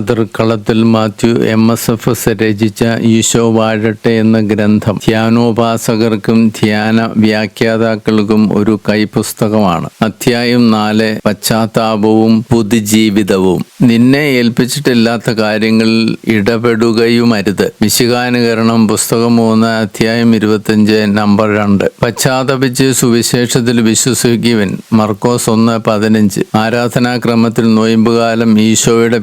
Father കളത്തിൽ Mathew M S F രചിച്ച ഈശോ വാഴട്ടെ എന്ന ഗ്രന്ഥം ധ്യാനോപാസകർക്കും ധ്യാന വ്യാഖ്യാതാക്കൾക്കും ഒരു കൈപുസ്തകമാണ്. അധ്യായം നാല് പശ്ചാത്താപവും പുതുജീവിതവും. നിന്നെ ഏൽപ്പിച്ചിട്ടില്ലാത്ത കാര്യങ്ങളിൽ ഇടപെടുകയുമരുത്. വിശുകാനുകരണം പുസ്തകം മൂന്ന് അധ്യായം ഇരുപത്തിയഞ്ച് നമ്പർ രണ്ട്. പശ്ചാത്തപിച്ച് സുവിശേഷത്തിൽ വിശ്വസിക്കുവൻ. മർക്കോസ് ഒന്ന് പതിനഞ്ച്. ആരാധനാക്രമത്തിൽ നോയമ്പുകാലം ഈശോയുടെ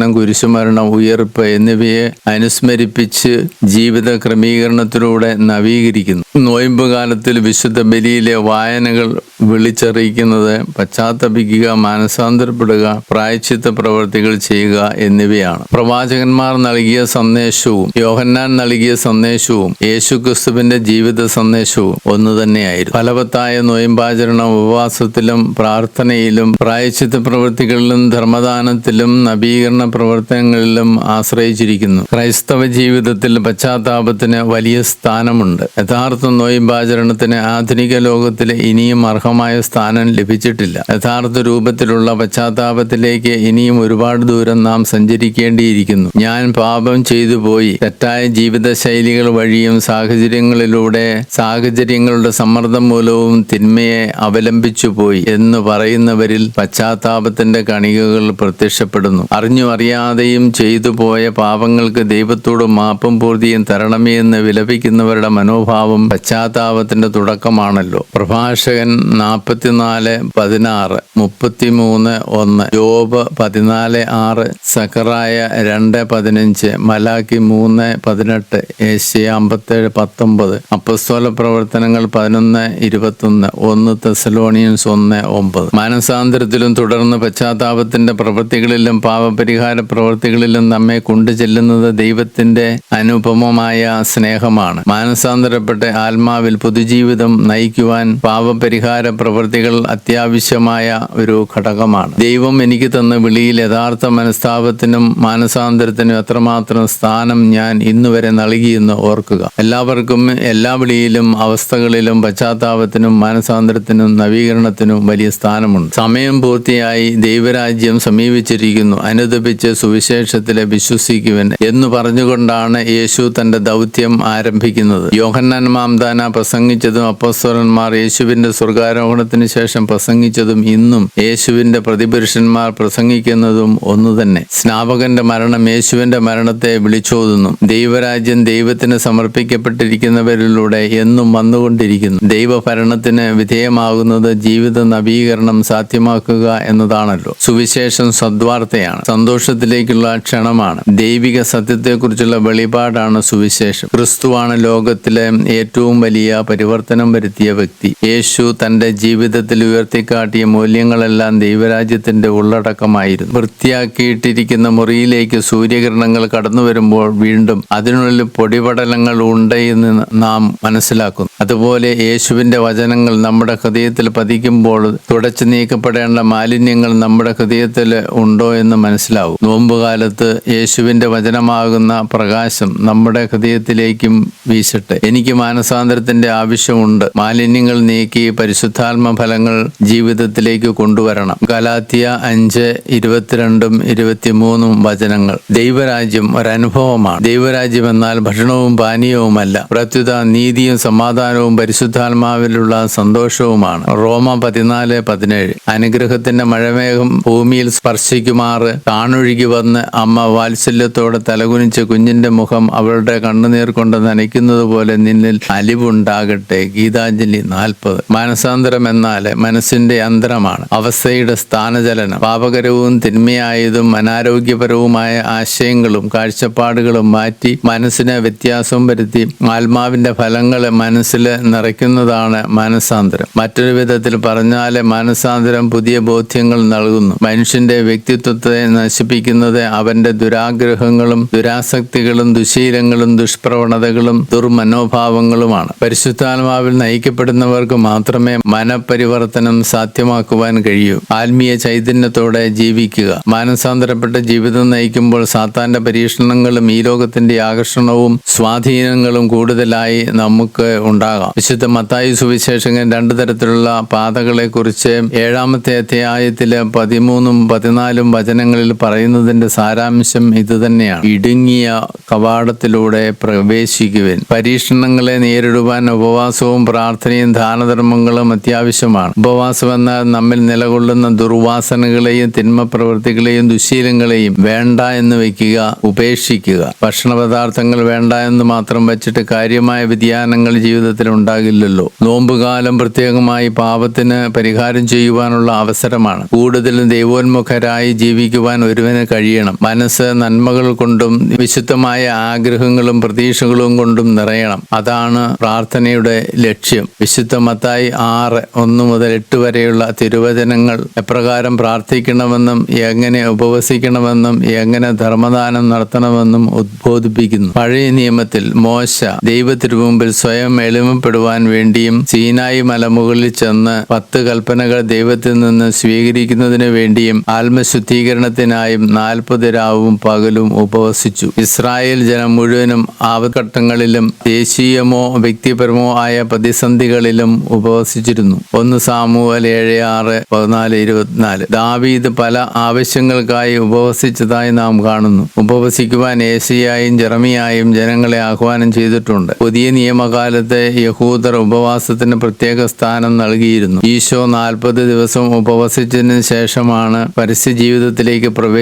പീഡാസകനം കുരിശുമരണം ഉയർപ്പ് എന്നിവയെ അനുസ്മരിപ്പിച്ച് ജീവിത ക്രമീകരണത്തിലൂടെ നവീകരിക്കുന്നു. നോയമ്പുകാലത്തിൽ വിശുദ്ധ ബലിയിലെ വായനകൾ വിളിച്ചറിയിക്കുന്നത് പശ്ചാത്തപിക്കുക മാനസാന്തരപ്പെടുക പ്രായച്ചിത്ത പ്രവർത്തികൾ ചെയ്യുക എന്നിവയാണ്. പ്രവാചകന്മാർ നൽകിയ സന്ദേശവും യോഹന്നാൻ നൽകിയ സന്ദേശവും യേശു ക്രിസ്തുവിന്റെ ജീവിത സന്ദേശവും ഒന്നു തന്നെയായിരുന്നു. ഫലവത്തായ നോയമ്പാചരണം ഉപവാസത്തിലും പ്രാർത്ഥനയിലും പ്രായച്ചിത്ത പ്രവൃത്തികളിലും ധർമ്മദാനത്തിലും നവീകരണ പ്രവർത്തനങ്ങളിലും ആശ്രയിച്ചിരിക്കുന്നു. ക്രൈസ്തവ ജീവിതത്തിൽ പശ്ചാത്താപത്തിന് വലിയ സ്ഥാനമുണ്ട്. യഥാർത്ഥ നോയമ്പാചരണത്തിന് ആധുനിക ലോകത്തിൽ ഇനിയും അർഹമായ സ്ഥാനം ലഭിച്ചിട്ടില്ല. യഥാർത്ഥ രൂപത്തിലുള്ള പശ്ചാത്താപത്തിലേക്ക് ഇനിയും ഒരുപാട് ദൂരം നാം സഞ്ചരിക്കേണ്ടിയിരിക്കുന്നു. ഞാൻ പാപം ചെയ്തു പോയി. തെറ്റായ ജീവിതശൈലികൾ വഴിയും സാഹചര്യങ്ങളിലൂടെ സാഹചര്യങ്ങളുടെ സമ്മർദ്ദം മൂലവും തിന്മയെ അവലംബിച്ചു പോയി എന്ന് പറയുന്നവരിൽ പശ്ചാത്താപത്തിന്റെ കണികകൾ പ്രത്യക്ഷപ്പെടുന്നു. അറിഞ്ഞു അറിയാതെയും ചെയ്തു പോയ പാപങ്ങൾക്ക് ദൈവത്തോട് മാപ്പും പൂർത്തിയും തരണമേ എന്ന് വിലപിക്കുന്നവരുടെ മനോഭാവം പശ്ചാത്താപത്തിന്റെ തുടക്കമാണല്ലോ. പ്രഭാഷകൻ നാൽപ്പത്തിനാല് പതിനാറ് മുപ്പത്തിമൂന്ന് ഒന്ന് ജോബ് പതിനാല് ആറ് സക്കറായ രണ്ട് പതിനഞ്ച് മലാക്കി മൂന്ന് പതിനെട്ട് ഏഷ്യ അമ്പത്തേഴ് പത്തൊമ്പത് അപ്പസ്തോല പ്രവർത്തനങ്ങൾ പതിനൊന്ന് ഇരുപത്തൊന്ന് ഒന്ന് തെസലോണിയൻസ് ഒന്ന് ഒമ്പത്. മാനസാന്തരത്തിലും തുടർന്ന് പശ്ചാത്താപത്തിന്റെ പ്രവൃത്തികളിലും പാപപരിഹാര പ്രവൃത്തികളിലും നമ്മെ കൊണ്ടുചെല്ലുന്നത് ദൈവത്തിന്റെ അനുപമമായ സ്നേഹമാണ്. മാനസാന്തരപ്പെട്ട ആത്മാവിൽ പൊതുജീവിതം നയിക്കുവാൻ പാപപരിഹാര പ്രവൃത്തികൾ അത്യാവശ്യമായ ഒരു ഘടകമാണ്. ദൈവം എനിക്ക് തന്ന വിളിയിൽ യഥാർത്ഥ മനസ്താപത്തിനും മാനസാന്തരത്തിനും എത്രമാത്രം സ്ഥാനം ഞാൻ ഇന്നുവരെ നൽകിയെന്ന് ഓർക്കുക. എല്ലാവർക്കും എല്ലാ വിളിയിലും അവസ്ഥകളിലും പശ്ചാത്താപത്തിനും മാനസാന്തരത്തിനും നവീകരണത്തിനും വലിയ സ്ഥാനമുണ്ട്. സമയം പൂർത്തിയായി ദൈവരാജ്യം സമീപിച്ചിരിക്കുന്നു. അനുദപിച്ച് സുവിശേഷത്തിലെ വിശ്വസിക്കുവൻ എന്ന് പറഞ്ഞുകൊണ്ടാണ് യേശു തന്റെ ദൗത്യം ആരംഭിക്കുന്നത്. യോഹന്നാൻ മാംദാന പ്രസംഗിച്ചതും അപ്പസ്വരന്മാർ യേശുവിന്റെ സ്വർഗാരോഹണത്തിന് ശേഷം പ്രസംഗിച്ചതും ഇന്നും യേശുവിന്റെ പ്രതിപുരുഷന്മാർ പ്രസംഗിക്കുന്നതും ഒന്നു തന്നെ. സ്നാപകന്റെ മരണം യേശുവിന്റെ മരണത്തെ വിളിച്ചോതുന്നു. ദൈവരാജ്യം ദൈവത്തിന് സമർപ്പിക്കപ്പെട്ടിരിക്കുന്നവരിലൂടെ എന്നും വന്നുകൊണ്ടിരിക്കുന്നു. ദൈവഭരണത്തിന് വിധേയമാകുന്നത് ജീവിത നവീകരണം സാധ്യമാക്കുക എന്നതാണല്ലോ. സുവിശേഷം സദ്വാർത്തയാണ്. സന്തോഷത്തിലേക്കുള്ള ക്ഷണമാണ്. ദൈവിക സത്യത്തെക്കുറിച്ചുള്ള വെളിപാടാണ് സുവിശേഷം. ക്രിസ്തുവാണ് ലോകത്തിലെ ഏറ്റവും വലിയ പരിവർത്തനം വരുത്തിയ വ്യക്തി. യേശു തന്റെ ജീവിതത്തിൽ ഉയർത്തിക്കാട്ടിയ മൂല്യങ്ങളെല്ലാം ദൈവരാജ്യത്തിന്റെ ഉള്ളടക്കമായിരുന്നു. വൃത്തിയാക്കിയിട്ടിരിക്കുന്ന മുറിയിലേക്ക് സൂര്യകിരണങ്ങൾ കടന്നു വരുമ്പോൾ വീണ്ടും അതിനുള്ളിൽ പൊടിപടലങ്ങൾ ഉണ്ട് എന്ന് നാം മനസ്സിലാക്കുന്നു. അതുപോലെ യേശുവിന്റെ വചനങ്ങൾ നമ്മുടെ ഹൃദയത്തിൽ പതിക്കുമ്പോൾ തുടച്ചു നീക്കപ്പെടേണ്ട മാലിന്യങ്ങൾ നമ്മുടെ ഹൃദയത്തിൽ ഉണ്ടോ എന്ന് മനസ്സിലാവും. നോമ്പുകാലത്ത് യേശുവിന്റെ വചനമാകുന്ന പ്രകാശം നമ്മുടെ ഹൃദയത്തിലേക്കും വീശട്ടെ. എനിക്ക് മാനസാന്തരത്തിന്റെ ആവശ്യമുണ്ട്. മാലിന്യങ്ങൾ നീക്കി പരിശുദ്ധാത്മ ഫലങ്ങൾ ജീവിതത്തിലേക്ക് കൊണ്ടുവരണം. ഗലാത്തിയ അഞ്ച് ഇരുപത്തിരണ്ടും ഇരുപത്തിമൂന്നും വചനങ്ങൾ. ദൈവരാജ്യം ഒരനുഭവമാണ്. ദൈവരാജ്യം എന്നാൽ ഭക്ഷണവും പാനീയവുമല്ല. പ്രത്യുത നീതിയും സമാധാനവും പരിശുദ്ധാത്മാവിലുള്ള സന്തോഷവുമാണ്. റോമ പതിനാല് പതിനേഴ്. അനുഗ്രഹത്തിന്റെ മഴമേഘം ഭൂമിയിൽ സ്പർശിക്കുമാറ്. താണൊഴുകി വന്ന് അമ്മ വാത്സല്യത്തോടെ തലകുനിച്ച് കുഞ്ഞിന്റെ മുഖം അവളുടെ കണ്ണുനീർ കൊണ്ട് നനയ്ക്കുന്നത് പോലെ നിന്നിൽ അലിവുണ്ടാകട്ടെ. ഗീതാഞ്ജലി നാൽപ്പത്. മാനസാന്തരം എന്നാൽ മനസ്സിന്റെ അന്തരമാണ്. അവസ്ഥയുടെ സ്ഥാനചലനം. പാപകരവും തിന്മയായതും അനാരോഗ്യപരവുമായ ആശയങ്ങളും കാഴ്ചപ്പാടുകളും മാറ്റി മനസ്സിന് വ്യത്യാസം വരുത്തി ആത്മാവിന്റെ ഫലങ്ങൾ മനസ്സിൽ നിറയ്ക്കുന്നതാണ് മനസാന്തരം. മറ്റൊരു വിധത്തിൽ പറഞ്ഞാൽ മനസാന്തരം പുതിയ ബോധ്യങ്ങൾ നൽകുന്നു. മനുഷ്യന്റെ വ്യക്തിത്വത്തെ നശിപ്പിക്കുന്നത് അവന്റെ ദുരാഗ്രഹങ്ങളും ദുരാസക്തികളും ദുശീലങ്ങളും ദുഷ്പ്രവണതകളും ദുർമനോഭാവങ്ങളുമാണ്. പരിശുദ്ധാത്മാവിൽ നയിക്കപ്പെടുന്നവർക്ക് മാത്രമേ മനപരിവർത്തനം സാധ്യമാക്കുവാൻ കഴിയൂ. ആത്മീയ ചൈതന്യത്തോടെ ജീവിക്കുക. മാനസാന്തരപ്പെട്ട ജീവിതം നയിക്കുമ്പോൾ സാത്താന്റെ പരീക്ഷണങ്ങളും ഈ ലോകത്തിന്റെ ആകർഷണവും സ്വാധീനങ്ങളും കൂടുതലായി നമുക്ക് ഉണ്ടാകാം. വിശുദ്ധ മത്തായി സുവിശേഷകൻ രണ്ടു തരത്തിലുള്ള പാതകളെ കുറിച്ച് ഏഴാമത്തെ അധ്യായത്തിലെ പതിമൂന്നും പതിനാലും വചനങ്ങളിൽ പറയുന്നതിന്റെ സാരാംശം ഇതുതന്നെയാണ് ഇടുങ്ങിയ കവാടത്തിലൂടെ പ്രവേശിക്കുവിൻ. പരീക്ഷണങ്ങളെ നേരിടുവാൻ ഉപവാസവും പ്രാർത്ഥനയും ദാനധർമ്മങ്ങളും അത്യാവശ്യമാണ്. ഉപവാസം എന്നാൽ നമ്മിൽ നിലകൊള്ളുന്ന ദുർവാസനകളെയും തിന്മ പ്രവൃത്തികളെയും ദുശീലങ്ങളെയും വേണ്ട എന്ന് വയ്ക്കുക ഉപേക്ഷിക്കുക. ഭക്ഷണ പദാർത്ഥങ്ങൾ വേണ്ട എന്ന് മാത്രം വെച്ചിട്ട് കാര്യമായ വ്യതിയാനങ്ങൾ ജീവിതത്തിൽ ഉണ്ടാകില്ലല്ലോ. നോമ്പുകാലം പ്രത്യേകമായി പാപത്തിന് പരിഹാരം ചെയ്യുവാനുള്ള അവസരമാണ്. കൂടുതലും ദൈവോന്മുഖരായി ജീവിക്കുവാൻ ഒരുവന് കഴിയണം. മനസ്സ് നന്മകൾ കൊണ്ടും വിശുദ്ധമായ ആഗ്രഹങ്ങളും പ്രതീക്ഷകളും കൊണ്ടും നിറയണം. അതാണ് പ്രാർത്ഥനയുടെ ലക്ഷ്യം. വിശുദ്ധ മത്തായി ആറ് ഒന്ന് മുതൽ എട്ട് വരെയുള്ള തിരുവചനങ്ങൾ എപ്രകാരം പ്രാർത്ഥിക്കണമെന്നും എങ്ങനെ ഉപവസിക്കണമെന്നും എങ്ങനെ ധർമ്മദാനം നടത്തണമെന്നും ഉദ്ബോധിപ്പിക്കുന്നു. പഴയ നിയമത്തിൽ മോശ ദൈവത്തിനു മുമ്പിൽ സ്വയം എളിമപ്പെടുവാൻ വേണ്ടിയും സീനായി മലമുകളിൽ ചെന്ന് പത്ത് കൽപ്പനകൾ ദൈവത്തിൽ നിന്ന് സ്വീകരിക്കുന്നതിന് വേണ്ടിയും ആത്മശുദ്ധീകരണത്തിനായും നാൽപ്പത് രാവും പകലും ഉപവസിച്ചു. ഇസ്രായേൽ ജനം മുഴുവനും ആവഘട്ടങ്ങളിലും ദേശീയമോ വ്യക്തിപരമോ ആയ പ്രതിസന്ധികളിലും ഉപവസിച്ചിരുന്നു. ഒന്ന് സാമൂഹൽ ഏഴ് ആറ് പതിനാല് ഇരുപത്തിനാല്. ദാവീദ് പല ആവശ്യങ്ങൾക്കായി ഉപവസിച്ചതായി നാം കാണുന്നു. ഉപവസിക്കുവാൻ ഏശയായും ജെറമിയായും ജനങ്ങളെ ആഹ്വാനം ചെയ്തിട്ടുണ്ട്. പുതിയ നിയമകാലത്തെ യഹൂദർ ഉപവാസത്തിന് പ്രത്യേക സ്ഥാനം നൽകിയിരുന്നു. ഈശോ നാൽപ്പത് ദിവസം ഉപവസിച്ചതിന് ശേഷമാണ് പരസ്യ ജീവിതത്തിലേക്ക് പ്രവേശിച്ചത്.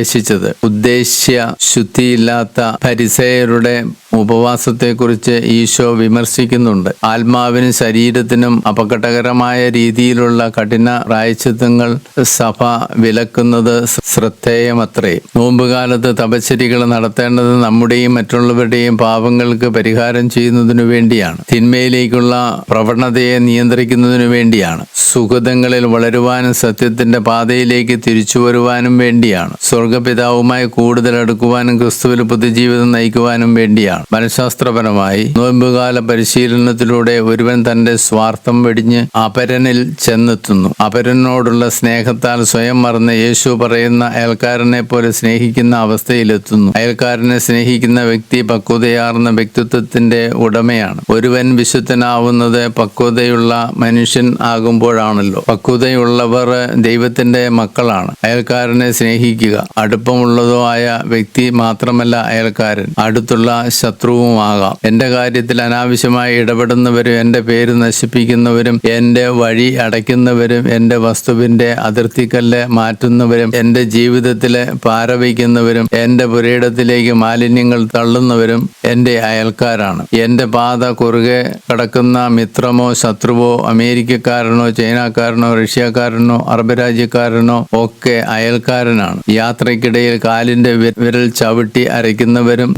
ഉദ്ദേശ്യ ശുദ്ധിയില്ലാത്ത പരിസയരുടെ ഉപവാസത്തെക്കുറിച്ച് ഈശോ വിമർശിക്കുന്നുണ്ട്. ആത്മാവിനും ശരീരത്തിനും അപകടകരമായ രീതിയിലുള്ള കഠിന പ്രായച്ചിത്വങ്ങൾ സഭ വിലക്കുന്നത് ശ്രദ്ധേയമത്രേ. നോമ്പുകാലത്ത് തപശ്ശരികൾ നടത്തേണ്ടത് നമ്മുടെയും മറ്റുള്ളവരുടെയും പാപങ്ങൾക്ക് പരിഹാരം ചെയ്യുന്നതിനു വേണ്ടിയാണ്. തിന്മയിലേക്കുള്ള പ്രവണതയെ നിയന്ത്രിക്കുന്നതിനു വേണ്ടിയാണ്. സുഹൃതങ്ങളിൽ വളരുവാനും സത്യത്തിന്റെ പാതയിലേക്ക് തിരിച്ചു വരുവാനും വേണ്ടിയാണ്. സ്വർഗപിതാവുമായി കൂടുതൽ അടുക്കുവാനും ക്രിസ്തുവിൽ പുതുജീവിതം നയിക്കുവാനും വേണ്ടിയാണ്. മനഃശാസ്ത്രപരമായി നോയമ്പുകാല പരിശീലനത്തിലൂടെ ഒരുവൻ തന്റെ സ്വാർത്ഥം വെടിഞ്ഞ് അപരനിൽ ചെന്നെത്തുന്നു. അപരനോടുള്ള സ്നേഹത്താൽ സ്വയം മറന്ന് യേശു പറയുന്ന അയൽക്കാരനെ പോലെ സ്നേഹിക്കുന്ന അവസ്ഥയിലെത്തുന്നു. അയൽക്കാരനെ സ്നേഹിക്കുന്ന വ്യക്തി പക്വതയാർന്ന വ്യക്തിത്വത്തിന്റെ ഉടമയാണ്. ഒരുവൻ വിശുദ്ധനാവുന്നത് പക്വതയുള്ള മനുഷ്യൻ ആകുമ്പോഴാണല്ലോ. പക്വതയുള്ളവർ ദൈവത്തിന്റെ മക്കളാണ്. അയൽക്കാരനെ സ്നേഹിക്കുക. അടുപ്പമുള്ളതോ ആയ വ്യക്തി മാത്രമല്ല അയൽക്കാരൻ. അടുത്തുള്ള ശത്രുവുമാകാം. എന്റെ കാര്യത്തിൽ അനാവശ്യമായി ഇടപെടുന്നവരും എന്റെ പേര് നശിപ്പിക്കുന്നവരും എന്റെ വഴി അടയ്ക്കുന്നവരും എന്റെ വസ്തുവിന്റെ അതിർത്തിക്കല്ല് മാറ്റുന്നവരും എന്റെ ജീവിതത്തിലെ പാരവയ്ക്കുന്നവരും എന്റെ പുരയിടത്തിലേക്ക് മാലിന്യങ്ങൾ തള്ളുന്നവരും എന്റെ അയൽക്കാരാണ്. എന്റെ പാത കുറുകെ കിടക്കുന്ന മിത്രമോ ശത്രുവോ അമേരിക്കക്കാരനോ ചൈനക്കാരനോ റഷ്യക്കാരനോ അറബ് രാജ്യക്കാരനോ ഒക്കെ അയൽക്കാരനാണ്. യാത്രയ്ക്കിടയിൽ കാലിന്റെ വിരൽ ചവിട്ടി അരയ്ക്കുന്നവരും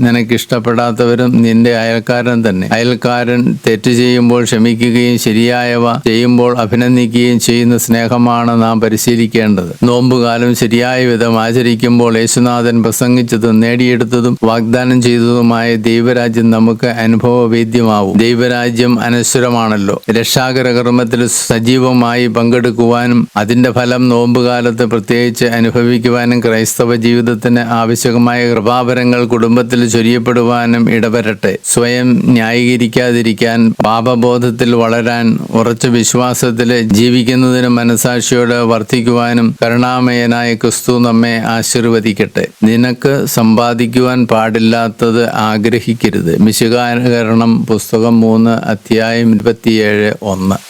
നിനക്കിഷ്ടപ്പെടാത്തവരും നിന്റെ അയൽക്കാരൻ തന്നെ. അയൽക്കാരൻ തെറ്റ് ചെയ്യുമ്പോൾ ക്ഷമിക്കുകയും ശരിയായവ ചെയ്യുമ്പോൾ അഭിനന്ദിക്കുകയും ചെയ്യുന്ന സ്നേഹമാണ് നാം പരിശീലിക്കേണ്ടത്. നോമ്പുകാലം ശരിയായ വിധം ആചരിക്കുമ്പോൾ യേശുനാഥൻ പ്രസംഗിച്ചതും നേടിയെടുത്തതും വാഗ്ദാനം ചെയ്തതുമായ ദൈവരാജ്യം നമുക്ക് അനുഭവവേദ്യമാവും. ദൈവരാജ്യം അനശ്വരമാണല്ലോ. രക്ഷാകര കർമ്മത്തിൽ സജീവമായി പങ്കെടുക്കുവാനും അതിന്റെ ഫലം നോമ്പുകാലത്ത് പ്രത്യേകിച്ച് അനുഭവിക്കുവാനും ക്രൈസ്തവ ജീവിതത്തിന് ആവശ്യമായ കൃപാപരങ്ങൾ കുടുംബത്തിൽ ചൊരിയപ്പെടുവാനും ഇടവരട്ടെ സ്വയം ന്യായീകരിക്കാതിരിക്കാൻ പാപബോധത്തിൽ വളരാൻ ഉറച്ച വിശ്വാസത്തിൽ ജീവിക്കുന്നതിന് മനസാക്ഷിയോട് വർദ്ധിക്കുവാനും കരുണാമയനായ ക്രിസ്തു നമ്മെ ആശീർവദിക്കട്ടെ. നിനക്ക് സമ്പാദിക്കുവാൻ പാടില്ലാത്തത് ആഗ്രഹിക്കരുത്. മിശുകാരണം പുസ്തകം മൂന്ന് അധ്യായം ഇരുപത്തിയേഴ് ഒന്ന്.